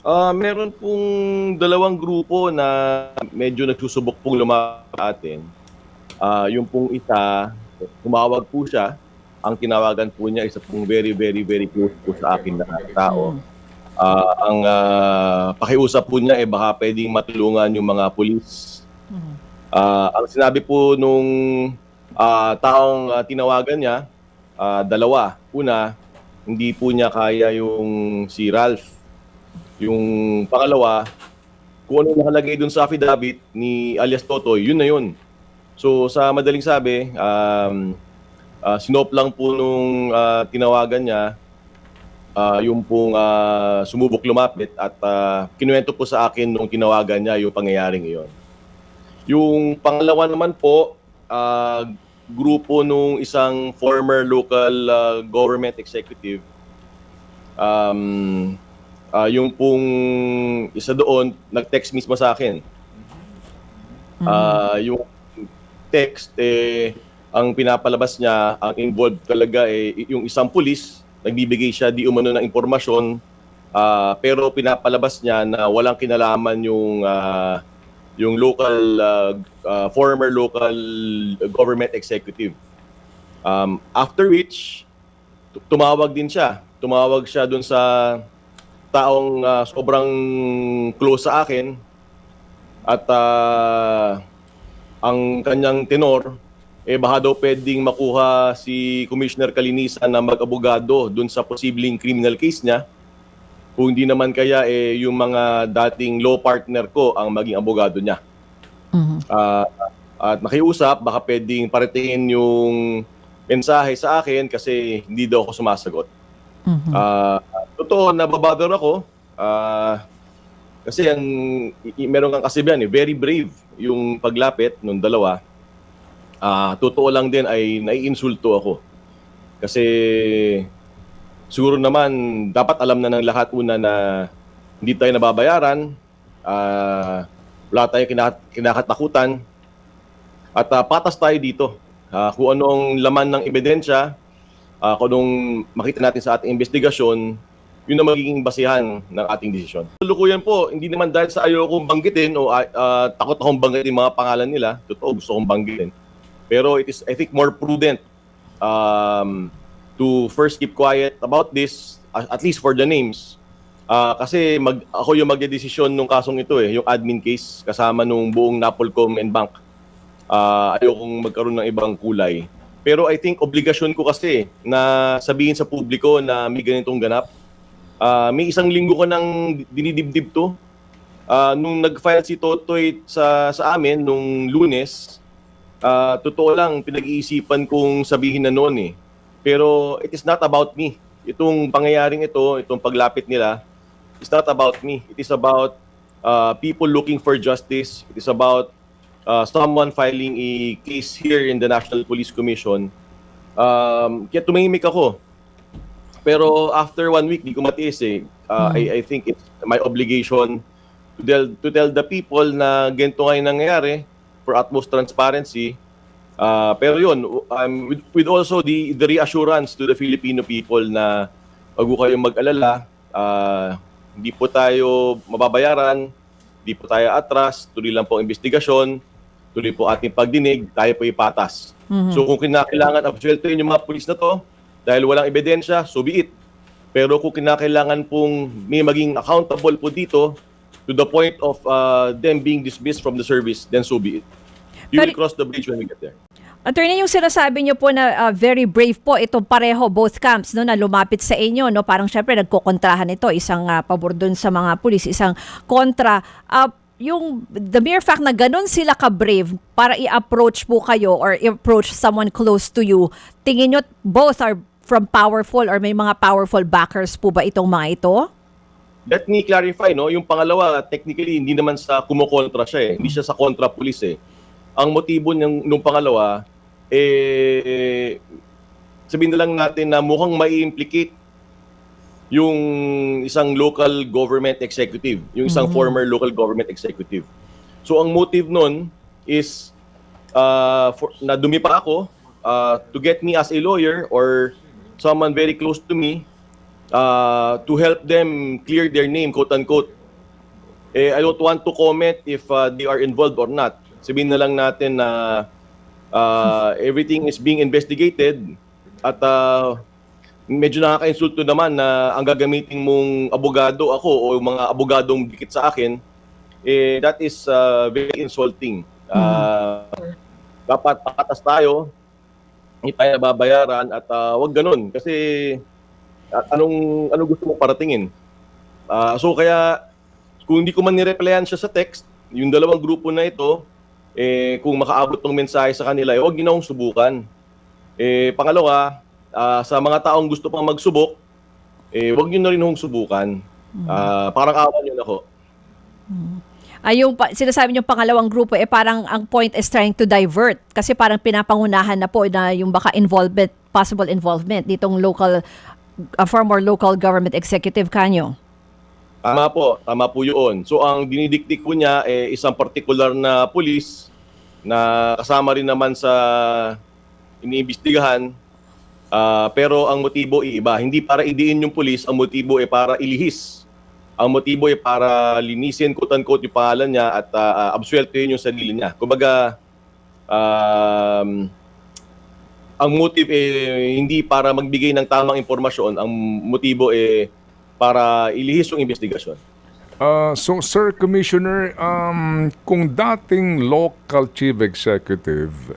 Ah, meron pong dalawang grupo na medyo nagsusubok pong lumapit sa atin. Ah, yung pong isa, tumawag po siya. Ang tinawagan po niya isa pong very, very, very close po sa akin na tao. Ah, ang ah, pakiusap po niya eh baka pwedeng matulungan yung mga pulis. Mhm. Ah, ang sinabi po nung ah, taong ah, tinawagan niya, ah, dalawa. Una, hindi po niya kaya yung si Ralph. Yung pangalawa, kung ano nakalagay dun sa affidavit ni alias Totoy, yun na yun. So sa madaling sabi, um, ah, sinop lang po nung ah, tinawagan niya, ah, yung pong ah, sumubok lumapit at ah, kinuwento po sa akin nung tinawagan niya yung pangyayaring iyon. Yung pangalawa naman po, ah, grupo nung isang former local ah, government executive. Um, ah, yung pong isa doon, nag-text mismo sa akin. Ah, yung text, eh, ang pinapalabas niya, ang involved talaga, eh, yung isang pulis, nagbibigay siya di umano ng impormasyon, ah, pero pinapalabas niya na walang kinalaman yung ah, yung local ah, ah, former local government executive. Um, after which tu- tumawag din siya. Tumawag siya dun sa taong ah, sobrang close sa akin at ah, ang kanyang tenor eh baka daw pwedeng makuha si Commissioner Kalinisan na mag-abogado dun sa posibleng criminal case niya. Kung hindi naman kaya eh yung mga dating law partner ko ang maging abogado niya. Mhm. Ah, at nakiusap, baka pwedeng paratingin yung mensahe sa akin kasi hindi daw ako sumasagot. Mhm. Ah, totoo, nababother ako. Ah, kasi ang i- i- meron kang kasibihan eh, very brave yung paglapit nung dalawa. Ah, totoo lang din ay naiinsulto ako. Kasi siguro naman dapat alam na ng lahat una na hindi tayo nababayaran. Ah, wala tayong kina- kinakatakutan. At ah, patas tayo dito. Ah, kung anong laman ng ebidensya, ah, kung anong makita natin sa ating investigasyon, yun ang magiging basihan ng ating desisyon. Tulukuyan po, hindi naman dahil sa ayaw kong banggitin o ah, takot akong banggitin mga pangalan nila. Totoo, gusto kong banggitin. Pero it is, I think, more prudent um, to first keep quiet about this, at least for the names. Ah, kasi mag, ako yung magdedesisyon nung kasong ito eh, yung admin case kasama nung buong Napolcom and Bank. Ah, ayokong magkaroon ng ibang kulay. Pero I think obligasyon ko kasi na sabihin sa publiko na may ganitong ganap. Ah, may isang linggo ko nang dinidibdib to. Ah, nung nag-file si Totoy sa, sa amin nung lunes, ah, totoo lang, pinag-iisipan kong sabihin na noon eh. Pero it is not about me. Itong pangyayaring ito, itong paglapit nila, it's not about me. It is about uh, people looking for justice. It is about uh, someone filing a case here in the National Police Commission. Um, kaya tumahimik ako. Pero after one week, di ko matiis eh. Uh, I, I think it's my obligation to tell, to tell the people na ganito nga yung nangyayari for utmost transparency. Uh, pero yun, um, with, with also the, the reassurance to the Filipino people na wag ko kayong mag-alala, uh, hindi po tayo mababayaran, hindi po tayo atras, tuloy lang po ang investigasyon, tuloy po ating pagdinig, tayo po ipatas. Mhm. So kung kinakailangan absueltoin yung mga pulis na to, dahil walang ebidensya, so be it. Pero kung kinakailangan pong may maging accountable po dito to the point of uh, them being dismissed from the service, then so be it. You will Pero- cross the bridge when we get there. Attorney, yung sinasabi niyo po na ah, very brave po itong pareho, both camps, no, na lumapit sa inyo, no? Parang syempre nagkokontrahan ito, isang ah, pabor dun sa mga pulis, isang kontra. Ah, yung the mere fact na ganun sila ka-brave para i-approach po kayo or i-approach someone close to you, tingin nyo both are from powerful or may mga powerful backers po ba itong mga ito? Let me clarify, no? Yung pangalawa, technically, hindi naman sa kumukontra siya eh. Hindi siya sa kontra police eh. Ang motibo ng nung pangalawa, eh, sabihin na lang natin na mukhang mai-implicate yung isang local government executive, yung isang former local government executive. So ang motive nun is uh, for, na dumipa ako uh, to get me as a lawyer or someone very close to me uh, to help them clear their name, quote unquote. Eh, I don't want to comment if uh, they are involved or not. Sabihin na lang natin na uh, everything is being investigated at uh, medyo nakaka-insulto naman na ang gagamitin mong abogado ako o mga abogadong dikit sa akin, eh, that is uh, very insulting. Uh, Dapat pakatas tayo, hindi tayo nababayaran at uh, wag ganun kasi at anong anong gusto mo paratingin. Ah, so kaya kung hindi ko man nireplyan siya sa text, yung dalawang grupo na ito, eh, kung makaabot ng mensahe sa kanila, eh, huwag niyo na akong subukan. Eh, pangalawa, ah, sa mga taong gusto pang magsubok, eh, huwag niyo na rin akong subukan. Ah, parang awan niyo na ako. Ay, yung sinasabi niyo pangalawang grupo, eh parang ang point is trying to divert. Kasi parang pinapangunahan na po na yung baka involvement, possible involvement ditong local, uh, former local government executive kanyo. Tama po, tama po yun. So ang dinidiktik po niya eh, isang particular na pulis na kasama rin naman sa iniimbestigahan. Ah, pero ang motibo iiba. Hindi para idiin yung pulis, ang motibo ay para ilihis. Ang motibo ay para linisin, quote-unquote, yung pangalan niya at uh, absueltohin yung sarili niya. Kumbaga, um, ang motive eh, hindi para magbigay ng tamang impormasyon. Ang motibo eh para ilihis yung investigasyon. Ah, so, Sir Commissioner, um, kung dating local chief executive,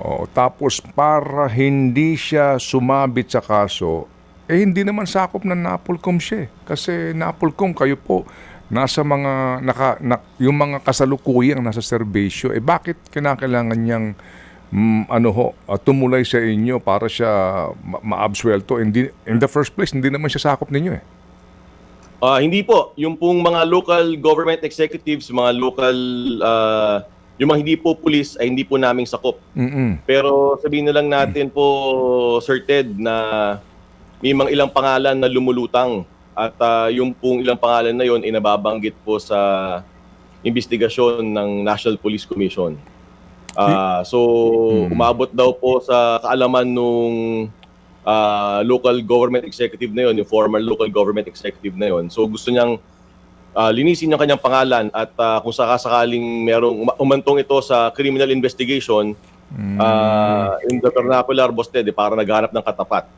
oh, tapos para hindi siya sumabit sa kaso, eh hindi naman sakop ng Napolcom siya. eh. Kasi Napolcom, kayo po, nasa mga, naka, na, yung mga kasalukuyang nasa serbisyo, eh bakit kinakailangan niyang mm, ano ho, ah, tumulay sa inyo para siya ma- ma-absuelto? Hindi, in the first place, hindi naman siya sakop ninyo eh. Ah, hindi po. Yung pong mga local government executives, mga local, ah, yung mga hindi po police ay hindi po naming sakop. Mm-mm. Pero sabihin na lang natin po, Sir Ted, na may mga ilang pangalan na lumulutang. At ah, yung pong ilang pangalan na yon ay nababanggit po sa investigasyon ng National Police Commission. Ah, so, umabot daw po sa kaalaman nung ah, local government executive na yon, yung former local government executive na yon. So, gusto niyang ah, linisin yung kanyang pangalan at ah, kung sakasakaling merong uma- umantong ito sa criminal investigation, ah, in the vernacular, boss Ted, eh, para naghanap ng katapat.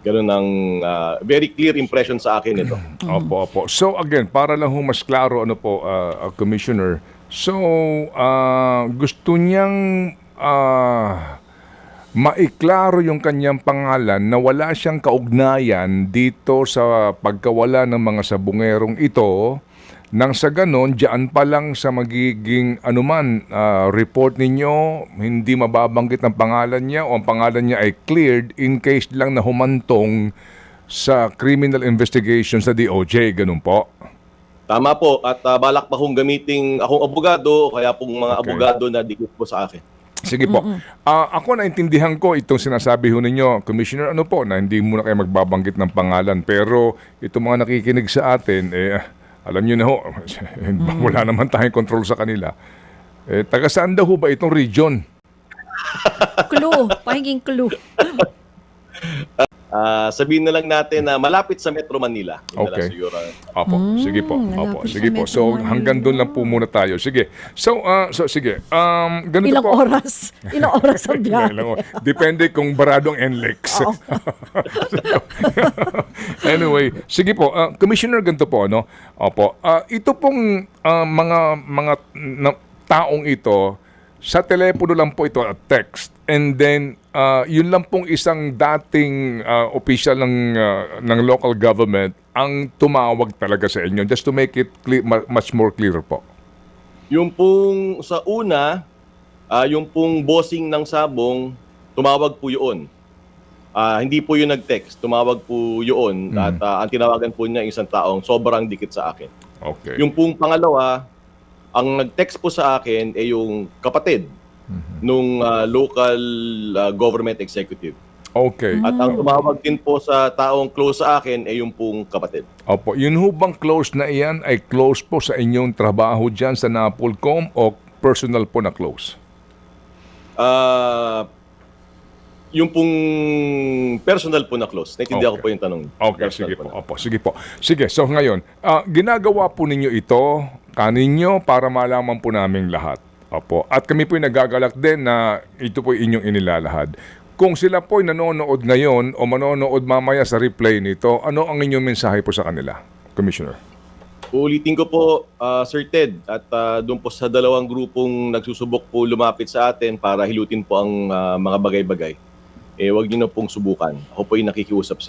Ganun ang ah, very clear impression sa akin ito. Opo, opo. So again, para lang ho mas klaro ano po, uh, uh, Commissioner. So, uh, gusto niyang uh, maiklaro yung kanyang pangalan na wala siyang kaugnayan dito sa pagkawala ng mga sabungerong ito nang sa ganon, diyan pa lang sa magiging anuman uh, report ninyo, hindi mababanggit ang pangalan niya o ang pangalan niya ay cleared in case lang na humantong sa criminal investigation sa DOJ, ganun po. Tama po. At ah, balak pa kong gamiting akong abogado, kaya pong mga Okay. abogado na dikit po sa akin. Sige po. Ah, ako naintindihan ko itong sinasabi ho ninyo, Commissioner, ano po, na hindi muna kayo magbabanggit ng pangalan. Pero itong mga nakikinig sa atin, eh, alam nyo na ho, wala naman tayong control sa kanila. Eh, taga saan daw ho ba itong region? Clue, pahinging clue. Ah, sabihin na lang natin na malapit sa Metro Manila. Yun Okay. siguro. Opo, sige po. Opo, sige po. So Manila. hanggang doon lang po muna tayo. Sige. So, ah, so sige. Um, ganito Ilang po. oras? Ilang oras ang biyahe? Ilang oras. Depende kung baradong NLEX. anyway, sige po. ah, Commissioner, ganito po, no? Opo. Ah, ito pong ah, mga mga na- taong ito, sa telepono lang po ito at text. And then, ah, yun lang pong isang dating ah, official ng, ah, ng local government ang tumawag talaga sa inyo. Just to make it clear, much more clear po. Yung pong sa una, ah, yung pong bossing ng sabong, tumawag po yun. Ah, hindi po yun nag-text, tumawag po yun. At ah, ang tinawagan po niya isang taong sobrang dikit sa akin. Okay. Yung pong pangalawa, ang nag-text po sa akin ay yung kapatid nung ah, local ah, government executive. Okay. At ang tumawag din po sa taong close sa akin ay yung pong kapatid. Opo, yun ho bang close na iyan ay close po sa inyong trabaho dyan sa Napolcom o personal po na close? Ah, yung pong personal po na close. Naintindihan ko Okay. po yung tanong. Okay, Personal sige po po. Opo, sige po. Sige, so ngayon, ah, ginagawa po ninyo ito kaninyo para malaman po namin lahat. Opo. At kami po nagagalak din na ito po inyong inilalahad. Kung sila po nanonood ngayon o manonood mamaya sa replay nito, ano ang inyong mensahe po sa kanila, Commissioner? Uulitin ko po, ah, Sir Ted, at ah, doon po sa dalawang grupong nagsusubok po lumapit sa atin para hilutin po ang ah, mga bagay-bagay. Eh, wag niyo na pong subukan. Ako po nakikiusap sa